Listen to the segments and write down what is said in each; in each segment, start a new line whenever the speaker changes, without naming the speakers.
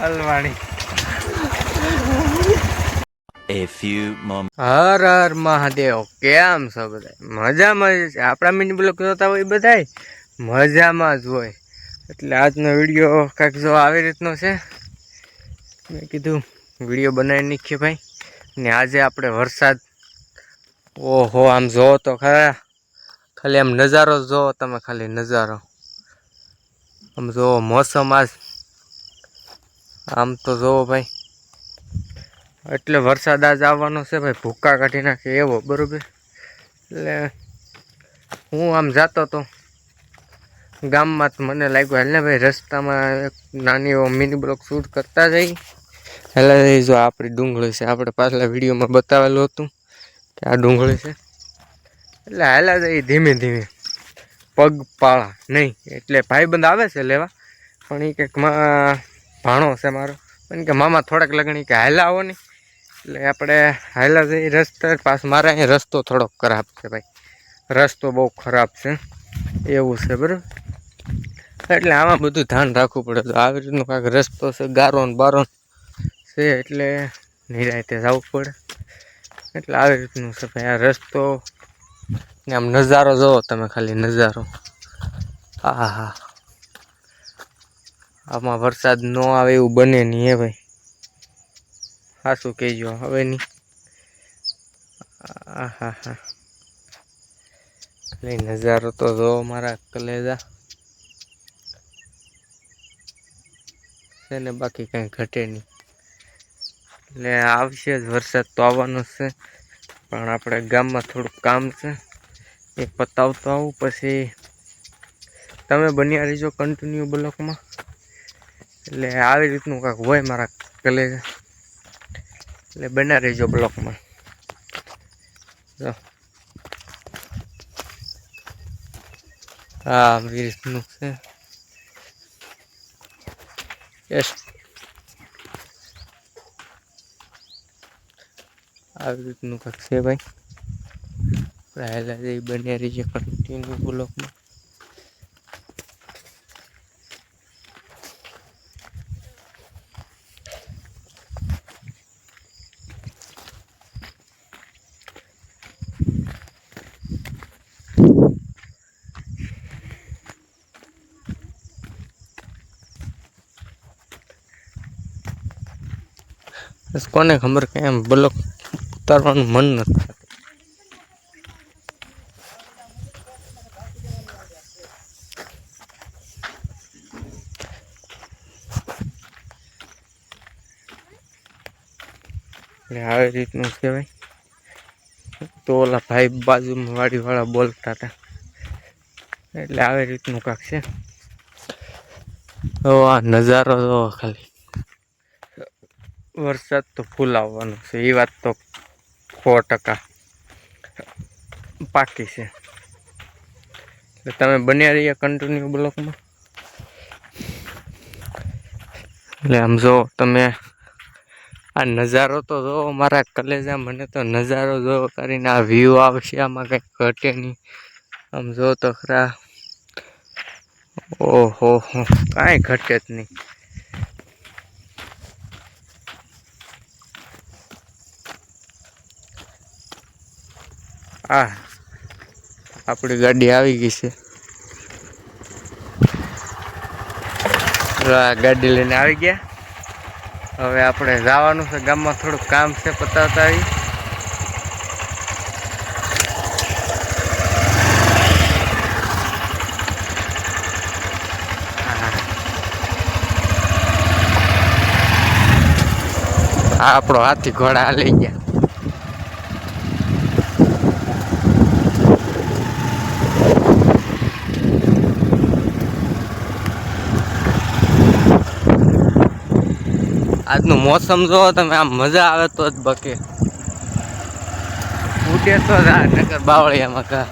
હલવાણી
A few moments.
હર હર મહાદેવ કેમ છો બધા? મજામાં જ છે. આપણા મિની બ્લોક જોતા હોય બધાય મજામાં જ હોય. એટલે આજનો વીડિયો કાંઈક જો આવી રીતનો છે. મેં કીધું વીડિયો બનાવી નાખીએ ભાઈ. ને આજે આપણે વરસાદ ઓહો આમ જોવો તો ખરા. ખાલી આમ નજારો જોવો તમે ખાલી નજારો. આમ જોવો મોસમ આજ. આમ તો જોવો ભાઈ. એટલે વરસાદ આજ આવવાનો છે ભાઈ. ભૂક્કા કાઢી નાખે એવો, બરોબર? એટલે હું આમ જતો તો ગામમાં તો મને લાગ્યું ને ભાઈ, રસ્તામાં એક નાની એવો મિની બ્લોક શૂટ કરતા જઈ એટલે જો આપણી ડુંગળી છે, આપણે પાછલા વિડીયોમાં બતાવેલું હતું કે આ ડુંગળી છે. એટલે હાલા જઈ ધીમે ધીમે. પગ પાળા. નહીં, એટલે ભાઈબંધ આવે છે લેવા. પણ એ કંઈક મા, ભાણો છે મારો. પણ કે, મામા, થોડાક લગણી કે હાલા આવો ને. એટલે આપણે હાલા જઈ રસ્તા. પાસ મારે અહીંયા રસ્તો થોડોક ખરાબ છે ભાઈ. રસ્તો બહુ ખરાબ છે. એવું છે, બરાબર? એટલે આમાં બધું ધ્યાન રાખવું પડે. તો આવી રીતનો કાંઈક રસ્તો છે, ગારો ને બારો છે, એટલે નિરાયતે જવું પડે. એટલે આવી રીતનું છે ભાઈ આ રસ્તો. ને આમ નજારો જોવો તમે ખાલી નજારો. હા હા આમાં વરસાદ ન આવે એવું બને નહીં હે ભાઈ. હા, શું કહેજો, હવે નહીં. હા હા હા નજારો તો જોવો મારા કલેજા. છે ને બાકી કંઈ ઘટે નહીં. એટલે આવશે જ વરસાદ તો આવવાનો છે. પણ આપણે ગામમાં થોડુંક કામ છે. એ પતાવતો આવું પછી તમે બન્યા રહીજો કન્ટિન્યુ બ્લોકમાં. એટલે આવી રીતનું કાંઈક હોય મારા કલેજ એટલે બન્યા રહીજો બ્લોકમાં. હા, આવી રીતનું છે. યસ આવી રીતનું કાંક છે ભાઈ. પહેલા જે બન્યા રહીએ કન્ટિન્યુ બ્લોકમાં કોને ખબર કે એમ બ્લોક ઉતારવાનું મન નથી એટલે આવી રીતનું કહેવાય તો ઓલા ભાઈ બાજુમાં વાડીવાળા બોલતા હતા. એટલે આવી રીતનું કાંક છે. હવે આ નજારો જો ખાલી. વરસાદ તો ફૂલ છે. એ વાત તો સો ટકા પાકી છે. એટલે તમે બન્યા રહ્યા કન્ટિન્યુ બ્લોકમાં. એટલે આમ જો તમે આ નજારો તો જો મારા કલેજા મને તો નજારો જો કરીને આ વ્યૂ આવશે, આમાં કંઈક ઘટે નહીં. આમ જો તો ખરા. ઓહો, કાંઈ ઘટે જ નહીં. આ, આપણી ગાડી આવી ગઈ છે. ગાડી લઈને આવી ગયા. હવે આપણે જવાનું છે, ગામમાં થોડુંક કામ છે પતાવતા આવી. આપણો હાથી ઘોડા લઈ ગયા. આજનું મોસમ જો તમે, આમ મજા આવે તો જ બકે. ઉડે તો આ નગર બાવળિયામાં કા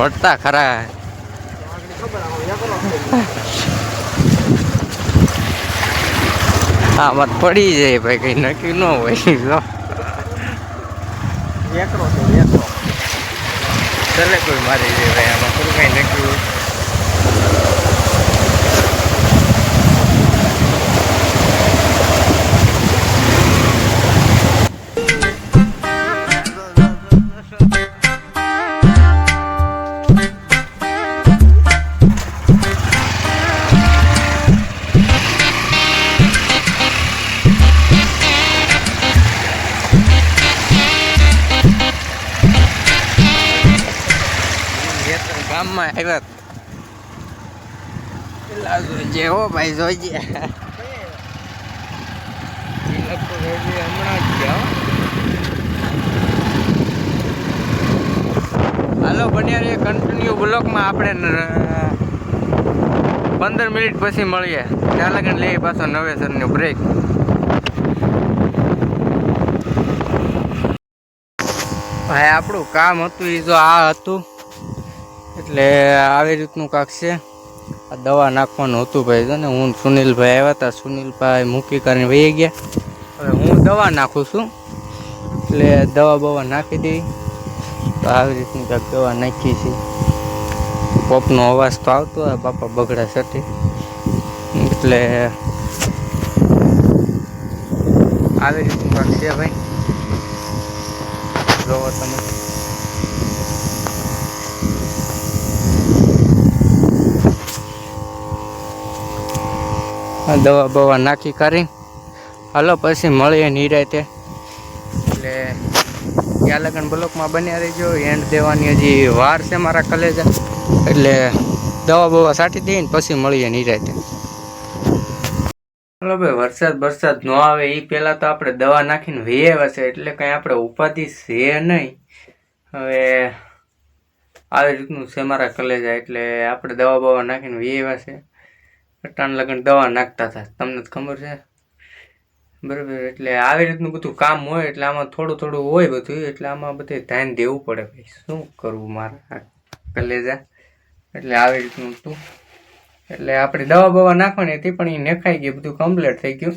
ફોડતા ખરા. આમાં પડી જાય ભાઈ કઈ નક્કી ન હોય. જો
એકલો છે એકલો.
ચલે કોઈ મારી જાય ભાઈ આમાં થોડું કઈ નક્કી ગામમાં આવ્યા પેલા જોજે હો ભાઈ, જોજે. ઈ લોકો જોજે હમણાં જ ગયા હો. હાલો બન્યા કન્ટિન્યુ બ્લોકમાં આપણે પંદર મિનિટ પછી મળીએ. ત્યાં લગન લઈએ પાછો નવેસરનો બ્રેક ભાઈ, આપણું કામ હતું એ જો આ હતું. એટલે આવી રીતનું કાંક છે. આ દવા નાખવાનું હતું ભાઈ છે ને હું સુનિલભાઈ આવ્યા હતા. સુનિલભાઈ મૂકી કરીને વહી ગયા. હવે હું દવા નાખું છું. એટલે દવા બવા નાખી દઈ તો આવી રીતની કાંક દવા નાખી છે. પોપનો અવાજ તો આવતો હોય, બાપા બગડા સટી એટલે આવી રીતનું કાંક છે ભાઈ. જોવો તમે. દવા બવા નાખી કરી. હાલો, પછી મળીએ નિરાતે એટલે ત્યાં લગન બ્લોકમાં બન્યા રહીજો. એન્ડ દેવાની હજી વાર છે મારા કલેજા. એટલે દવા બવા સાટી દઈને પછી મળીએ નિરાતે હાલો ભાઈ, વરસાદ વરસાદ ન આવે એ પહેલાં તો આપણે દવા નાખીને વેવા છે, એટલે કંઈ આપણે ઉપાધિ છે નહીં. હવે આવી રીતનું છે મારા કલેજા, એટલે આપણે દવા બવા નાખીને વેવા છે. અટાણ લગન દવા નાખતા હતા. તમને તો ખબર છે. બરાબર, એટલે આવી રીતનું બધું કામ હોય, એટલે આમાં થોડું થોડું હોય બધું, એટલે આમાં બધે ધ્યાન દેવું પડે ભાઈ. શું કરવું મારા? કલેજા એટલે આવી રીતનું હતું. એટલે આપણે દવા બવા નાખવાની હતી, પણ એ નખાઈ ગઈ, બધું કમ્પ્લીટ થઈ ગયું.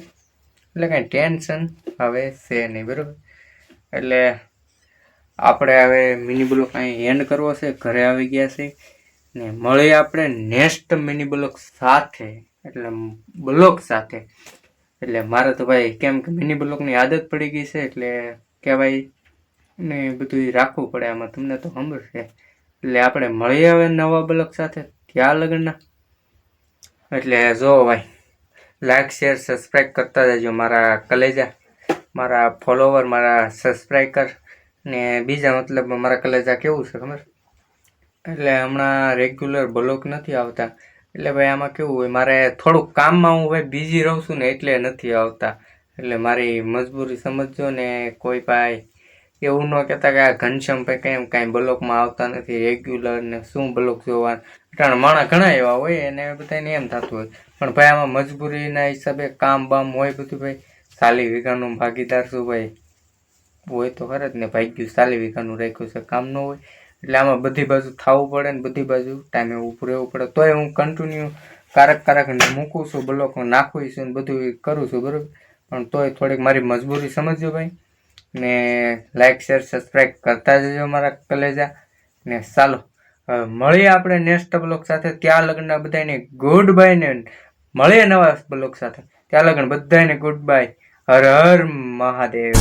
એટલે કાંઈ ટેન્શન હવે છે નહીં, બરાબર. એટલે આપણે હવે મિની બ્લોક અહીં એન્ડ કરવો છે, ઘરે આવી ગયા છે. ને મળીએ આપણે નેક્સ્ટ મિની બ્લોક સાથે, એટલે બ્લોક સાથે. એટલે મારે તો ભાઈ કેમ કે મિની બ્લોકની આદત પડી ગઈ છે, એટલે કહેવાય ને બધું રાખવું પડે, આમાં તમને તો ખબર છે. એટલે આપણે મળીએ હવે નવા બ્લોક સાથે, ત્યાં લગ્નના એટલે જો ભાઈ લાઈક શેર સબસ્ક્રાઈબ કરતા જજો મારા કલેજા, મારા ફોલોવર મારા સબસ્ક્રાઈબર ને બીજા મતલબ મારા કલેજા કેવું છે ખબર? એટલે હમણાં રેગ્યુલર બ્લોક નથી આવતા. એટલે ભાઈ આમાં કેવું હોય, મારે થોડુંક કામમાં હું ભાઈ બિઝી રહું છું ને એટલે નથી આવતા. એટલે મારી મજબૂરી સમજજો ને કોઈ ભાઈ એવું ન કહેતા કે આ ઘનશ્યામ ભાઈ કેમ કાંઈ બ્લોકમાં આવતા નથી રેગ્યુલર ને શું બ્લોક જોવા કારણ માણસ ઘણા એવા હોય અને બધાને એમ થતું હોય. પણ ભાઈ આમાં મજબૂરીના હિસાબે કામ બામ હોય બધું ભાઈ. સાલી વીઘાનું ભાગીદાર શું ભાઈ. હોય તો ખરે જ ને, ભાગ્યું સાલી વીઘાનું રાખ્યું છે. કામ ન હોય. એટલે આમાં બધી બાજુ થવું પડે ને બધી બાજુ ટાઈમે ઊભું રહેવું પડે. તોય હું કન્ટિન્યુ કારક કારક મૂકું છું બ્લોક નાખું છું ને બધું કરું છું, બરાબર? પણ તોય થોડીક મારી મજબૂરી સમજજો ભાઈ. ને લાઇક શેર સબસ્ક્રાઈબ કરતા જજો મારા કલેજા. ને ચાલો મળીએ આપણે નેક્સ્ટ બ્લોક સાથે. ત્યાં લગ્નના બધાને ગુડ બાય ને મળીએ નવા બ્લોક સાથે. ત્યાં લગ્ન બધાને ગુડ બાય હર હર મહાદેવ.